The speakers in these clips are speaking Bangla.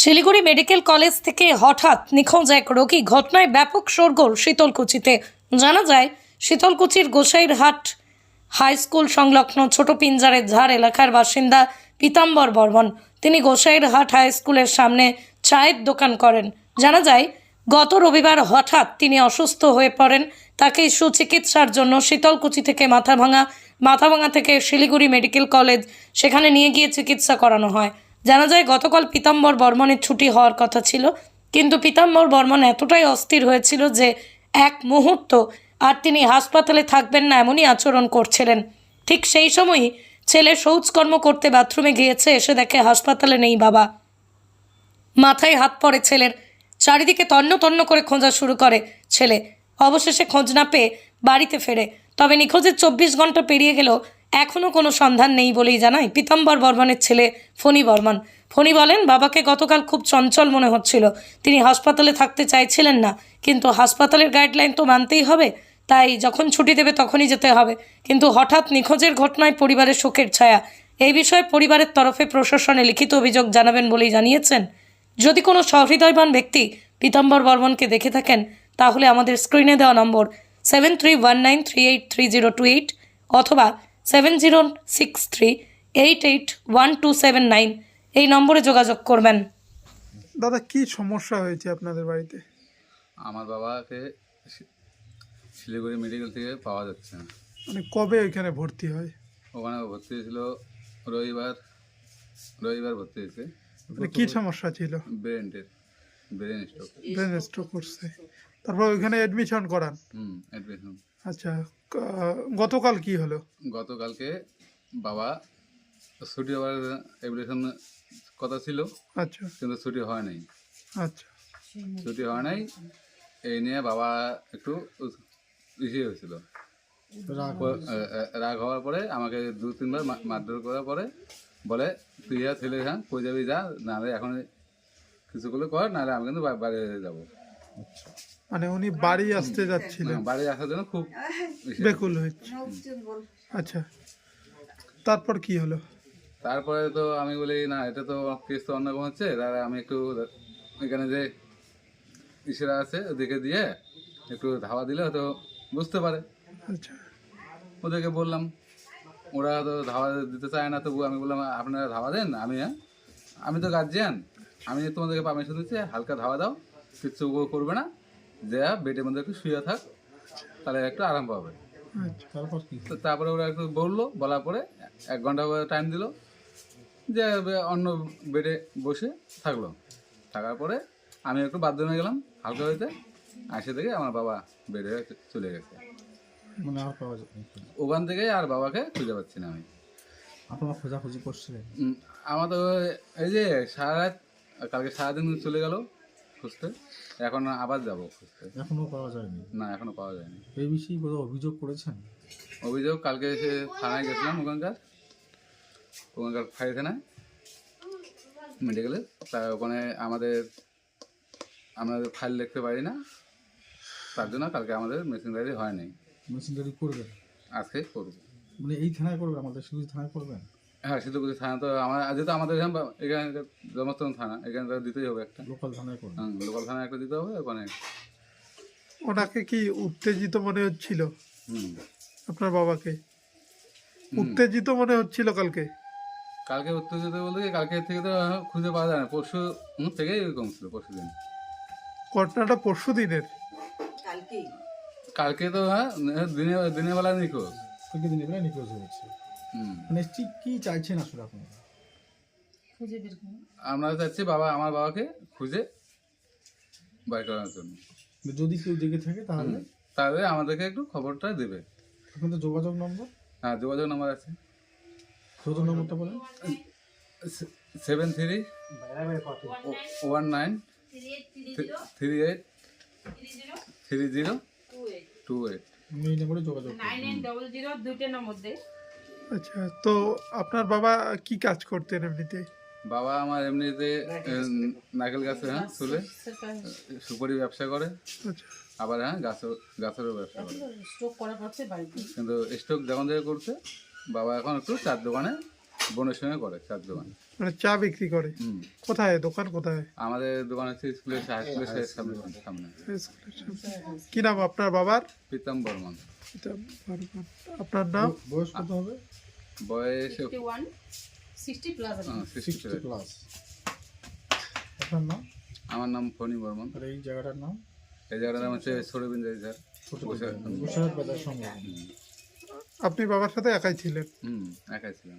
শিলিগুড়ি মেডিকেল কলেজ থেকে হঠাৎ নিখোঁজ এক রোগী ঘটনায় ব্যাপক শোরগোল শীতলকুচিতে। জানা যায়, শীতলকুচির গোসাইরহাট হাই স্কুল সংলগ্ন ছোট পিঞ্জারের ঝাড় এলাকার বাসিন্দা পীতাম্বর বর্মন। তিনি গোসাইরহাট হাই স্কুলের সামনে চায়ের দোকান করেন। জানা যায়, গত রবিবার হঠাৎ তিনি অসুস্থ হয়ে পড়েন। তাকে সুচিকিৎসার জন্য শীতলকুচি থেকে মাথাভাঙা মাথাভাঙা থেকে শিলিগুড়ি মেডিকেল কলেজ, সেখানে নিয়ে গিয়ে চিকিৎসা করানো হয়। জানা যায় গতকাল পীতাম্বর বর্মনের ছুটি হওয়ার কথা ছিল, কিন্তু পীতাম্বর বর্মন এতটাই অস্থির হয়েছিল যে এক মুহূর্ত আর তিনি হাসপাতালে থাকবেন না এমনই আচরণ করছিলেন। ঠিক সেই সময়ই ছেলে শৌচকর্ম করতে বাথরুমে গিয়েছে, এসে দেখে হাসপাতালে নেই বাবা। মাথায় হাত পড়ে ছেলের। চারিদিকে তন্ন তন্ন করে খোঁজা শুরু করে ছেলে। অবশেষে খোঁজ না পেয়ে বাড়িতে ফেরে। তবে নিখোঁজের চব্বিশ ঘণ্টা পেরিয়ে গেলেও এখনও কোনো সন্ধান নেই বলেই জানায় পীতাম্বর বর্মনের ছেলে ফণি বর্মন ফণি বলেন, বাবাকে গতকাল খুব চঞ্চল মনে হচ্ছিল। তিনি হাসপাতালে থাকতে চাইছিলেন না। কিন্তু হাসপাতালের গাইডলাইন তো মানতেই হবে। তাই যখন ছুটি দেবে তখনই যেতে হবে। কিন্তু হঠাৎ নিখোঁজের ঘটনায় পরিবারের শোকের ছায়া। এই বিষয়ে পরিবারের তরফে প্রশাসনে লিখিত অভিযোগ জানাবেন বলেই জানিয়েছেন। যদি কোনো সহৃদয়বান ব্যক্তি পীতাম্বর বর্মনকে দেখে থাকেন, তাহলে আমাদের স্ক্রিনে দেওয়া number seven three one nine three eight three zero two eight অথবা seven zero six three eight eight one two seven nine এই নম্বরে যোগাযোগ করবেন। দাদা কি সমস্যা হয়েছে আপনাদের বাড়িতে? আমার বাবাকে শিলিগুড়ি মেডিকেল থেকে পাওয়া যাচ্ছে না। মানে কবে ওইখানে ভর্তি হয়? ওখানে ভর্তি হয়েছিল রবিবার রবিবার ভর্তি হয়েছে। মানে কি সমস্যা ছিল? ব্রেনের ব্রেন স্ট্রোক ব্রেন স্ট্রোক করছে তারপর ওইখানে অ্যাডমিশন করান। হুম অ্যাডমিশন আচ্ছা গতকাল কি হলো? গতকালকে বাবা ছুটি হওয়ার অ্যাপ্লিকেশন কথা ছিল আচ্ছা। কিন্তু ছুটি হয় নাই। আচ্ছা। ছুটি হয় নাই এই নিয়ে বাবা একটু ইসে হয়েছিল। রাগ হওয়ার পরে আমাকে দু তিনবার মারধর করার পরে বলে তুই যা ছেলে হ্যাঁ কই যাবি যা নাহলে এখন কিছু করলে কর নাহলে আমি কিন্তু বা- বাড়ি যাব। মানে উনি বাড়ি আসতে যাচ্ছিলেন। হ্যাঁ, বাড়ি আসার জন্য খুব। বেকুল হয়েছে। আচ্ছা তারপর কি হলো? তারপরে তো আমি বলি না এটা তো কেস তো অন্যরকম হচ্ছে তাহলে আমি একটু এখানে যে ইসেরা আছে ওদেরকে দিয়ে একটু ধাওয়া দিলে হয়তো বুঝতে পারে। আচ্ছা। ওদেরকে বললাম ওরা তো ধাওয়া দিতে চায় না তবু আমি বললাম আপনারা ধাওয়া দেন আমি হ্যাঁ? আমি তো গার্জিয়ান আমি তোমাদেরকে পারমিশন দিচ্ছি হালকা ধাওয়া দাও কিচ্ছু করবে না। যে বেডের মধ্যে একটু শুয়ে থাক তাহলে একটু আরাম পাবে। আচ্ছা। তো তারপরে ওরা একটু বলল বলার পরে এক ঘণ্টা টাইম দিল যে অন্য বেডে বসে থাকল। থাকার পরে আমি একটু বাধ্য হয়ে গেলাম হালকা হইতে আসে থেকে আমার বাবা বেডে চলে গেছে। মানে আর পাওয়া যায়নি ওখান থেকে আর বাবাকে খুঁজে পাচ্ছি না আমি। আপনারা খোঁজাখুঁজি করছিলেন? আমার তো এই যে সারা রাত কালকে সারাদিন চলে গেল খুঁজতে। এখন আবার যাব খুঁজতে। এখনও পাওয়া যায়নি? না এখনও পাওয়া যায়নি। এই বিষয়ে কোথাও অভিযোগ করেছেন? অভিযোগ কালকে এসে থানায় গেছিলাম ওখানকার। ওখানকার ফায়ার থানায়। মেডিকেলে তা ওখানে আমাদের আমরা ফাইল লিখতে পারি না। তার জন্য কালকে আমাদের মেশিনারি হয় নাই মেশিনারি করবেন? আজকে করব। মানে এই থানায় করবেন আমাদের শুধু থানায় করবেন? হ্যাঁ সিদ্ধপুকুর থানা তো আমার যেহেতু আমাদের এখানে জন্মস্থান থানা এখানে তো দিতেই হবে একটা। লোকাল থানায় হুম, লোকাল থানা একটা দিতে হবে ওখানে ওনাকে কি উত্তেজিত মনে হচ্ছিল? হুম। আপনার বাবাকে? উত্তেজিত মনে হচ্ছিল কালকে? কালকে উত্তেজিত বলতে কি কালকে থেকে তো খুঁজে পাওয়া যায় না। পরশু থেকেই এরকম ছিল পরশু দিন। ঘটনাটা পরশু দিনের? কালকে তো হ্যাঁ দিনে দিনের বেলা নিখোঁজ। থেকে দিনে বেলা নিখোঁজ হয়েছে। মানে ঠিক কি চাইছেন আসলে আপনারা আমরা চাচ্ছি বাবা আমার বাবাকে খুঁজে বাই করার জন্য। যদি কেউ জেগে থাকে তাহলে? তাহলে আমাদেরকে একটু খবরটা দেবে। এখন তো যোগাযোগ নম্বর? হ্যাঁ যোগাযোগ নাম্বার আছে। যোগাযোগ নম্বরটা বলেন। Seven three one nine three eight three zero two eight. এই নম্বরে যোগাযোগ করুন। নাইন এইট ডবল জিরো দুইটার মধ্যে আচ্ছা তো আপনার বাবা কি কাজ করতেন এমনিতে? বাবা আমার এমনিতে নারকেল গাছে হ্যাঁ চলে সেটা সুপারি ব্যবসা করে আচ্ছা। আবার হ্যাঁ গাছও গাছেরও ব্যবসা করে। কিন্তু স্টক যখন থেকে করছে বাবা এখন একটু চার দোকানে বোনের সঙ্গে করে চার দোকান। মানে চা বিক্রি করে? কোথায়? দোকান কোথায়? আমাদের দোকান হচ্ছে স্কুলের হাই স্কুলের সামনে সামনে। স্কুলের সামনে। কি নাম আপনার বাবার? প্রীতম বর্মন। এটা। আপনার নাম? বয়স কত হবে? বয়স fifty one sixty plus sixty sixty plus আপনার নাম? আমার নাম ফণি বর্মন। আর এই জায়গাটার নাম? এই জায়গাটার নাম হচ্ছে সৌরবিন স্যার আপনি বাবার সাথে একাই ছিলেন? হুম একাই ছিলাম।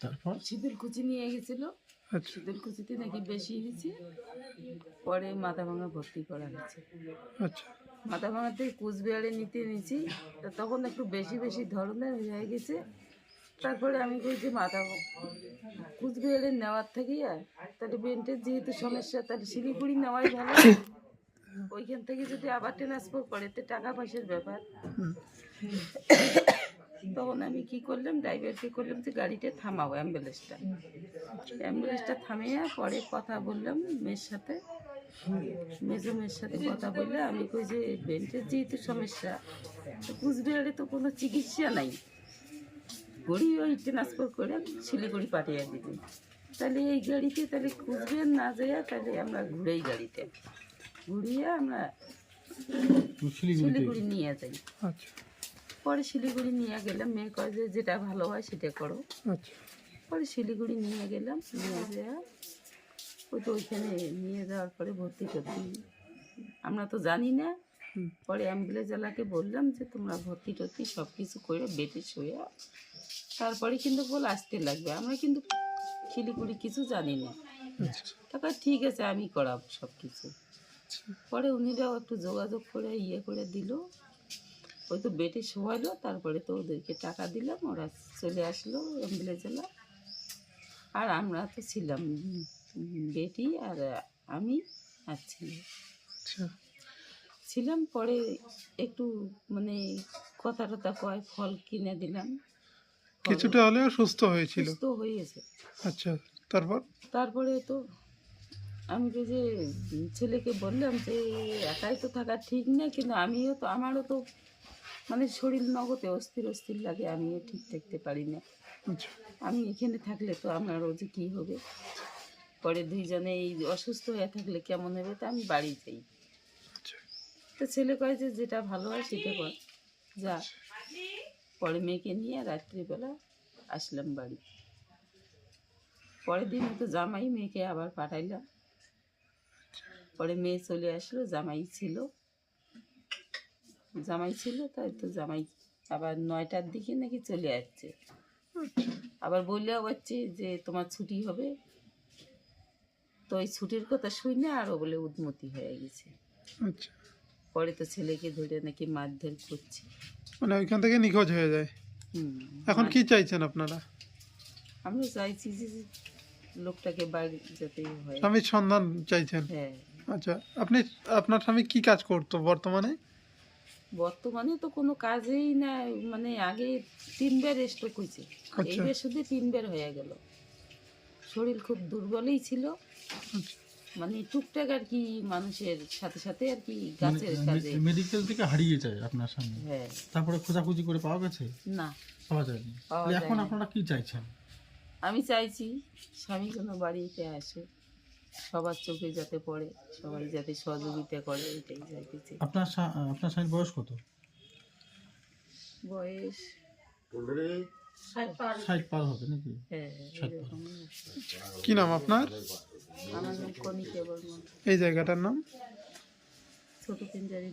তারপর? শীতলকুচি নিয়ে গেছিল। আচ্ছা। শীতলকুচিতে নাকি বেশি হয়েছে পরে মাথা ভাঙা ভর্তি করা হয়েছে। আচ্ছা। মাথা ভাঙাতে কুচবিহারে নিতে নিয়েছি তা তখন একটু বেশি বেশি ধরনের হয়ে গেছে। তারপরে আমি বলছি মাথা কুচবিহারে নেওয়ার থেকে আর। তাহলে বেন্টের যেহেতু সমস্যা তাহলে শিলিগুড়ি নেওয়াই ভালো। ওইখান থেকে যদি আবার ট্রান্সফার করে তো টাকা পয়সার ব্যাপার। তখন আমি কি করলাম ড্রাইভারকে করলাম যে গাড়িটা থামাও অ্যাম্বুলেন্সটা অ্যাম্বুলেন্সটা থামিয়ে পরে কথা বললাম মেয়ের সাথে। মেজো মেয়ের সাথে কথা বললে আমি কই যে বেন্টের যেহেতু সমস্যা তো কুচবিহারে তো কোনো চিকিৎসা নাই। গড়ি ওই ট্রান্সফার করে শিলিগুড়ি পাঠিয়ে দিবি। তাহলে এই গাড়িতে তাহলে কুচবিহার না যাইয়া তাহলে আমরা ঘুরেই গাড়িতে। ঘুরিয়ে আমরা শিলিগুড়ি নিয়ে যাই। আচ্ছা। পরে শিলিগুড়ি নিয়ে গেলাম। মেয়ে কয় যে যেটা ভালো হয় সেটা করো। আচ্ছা। পরে শিলিগুড়ি নিয়ে গেলাম। নিয়ে যাওয়া। ওই তো ওইখানে নিয়ে যাওয়ার পরে ভর্তি টর্তি আমরা তো জানি না। পরে অ্যাম্বুলেন্সওয়ালাকে বললাম যে তোমরা ভর্তি টর্তি সব কিছু করে বেটে শুয়ে তারপরে কিন্তু বল আসতে লাগবে। আমরা কিন্তু শিলিগুড়ি কিছু জানি না। তারপর ঠিক আছে আমি করাবো সব কিছু পরে উনিরাও একটু যোগাযোগ করে ইয়ে করে দিল। ওই তো বেটে শোয়ালো তারপরে তো ওদেরকে টাকা দিলাম ওরা চলে আসলো অ্যাম্বুলেন্সওয়ালা আর আমরা তো ছিলাম বেটি আর আমি আর ছেলে। আচ্ছা। ছিলাম পরে একটু মানে কথা টথা কয় ফল কিনে দিলাম। কিছুটা হলেও সুস্থ হয়েছিল। সুস্থ হয়েছে। আচ্ছা তারপর? তারপরে তো আমি তো যে ছেলেকে বললাম যে একাই তো থাকা ঠিক না কিন্তু আমিও তো আমারও তো মানে শরীর নগদে অস্থির অস্থির লাগে আমিও ঠিক থাকতে পারি না। আমি এখানে থাকলে তো আমারও যে কী হবে? পরে দুইজনে এই অসুস্থ হয়ে থাকলে কেমন হবে? তা আমি বাড়ি যাই তো ছেলে কয় যে, যেটা ভালো হয় সেটা কর। যা। পরে মেয়েকে নিয়ে রাত্রিবেলা আসলাম বাড়ি। পরের দিন তো জামাই মেয়েকে আবার পাঠাইলাম। পরে মেয়ে চলে আসলো, জামাই ছিল। জামাই ছিল তাই তো জামাই আবার নয়টার দিকে নাকি চলে আসছে। আবার বললেও হচ্ছে যে তোমার ছুটি হবে। তো ওই ছুটির কথা শুনে আরও বলে উদ্মতি হয়ে গেছে। আচ্ছা। পরে তো ছেলেকে ধরে নাকি মারধর করছে। মানে ওইখান থেকে নিখোঁজ হয়ে যায়। হুম এখন কি চাইছেন আপনারা? আমরা চাইছি যে লোকটাকে বাড়ি যেতে হয়। স্বামীর সন্ধান চাইছেন? হ্যাঁ। আচ্ছা আপনি আপনার স্বামী কি কাজ করতো বর্তমানে? বর্তমানে তো কোনো কাজেই না মানে আগে তিনবার স্ট্রোক হয়েছে। আচ্ছা। এইবার শুধু তিনবার হয়ে গেল। শরীর খুব দুর্বলই ছিল। মানে টুকটাক আর কি মানুষের সাথে সাথে আর কি গাছের কাজে। মেডিকেল থেকে হারিয়ে যায় আপনার সামনে। হ্যাঁ। তারপরে খোঁজাখুঁজি করে পাওয়া গেছে? না। পাওয়া যায়নি। এখন আপনারা কি চাইছেন? আমি চাইছি স্বামী যেন বাড়িতে আসে। সবার চোখে যাতে পড়ে সবাই যাতে সহযোগিতা করে এটাই চাইতেছি আপনার আপনার স্বামীর বয়স কত? বয়স ষাট পার। হবে নাকি? হ্যাঁ কি নাম আপনার? আমার নাম কনিকা বর্মন। এই জায়গাটার নাম? ছোট পিঞ্জারি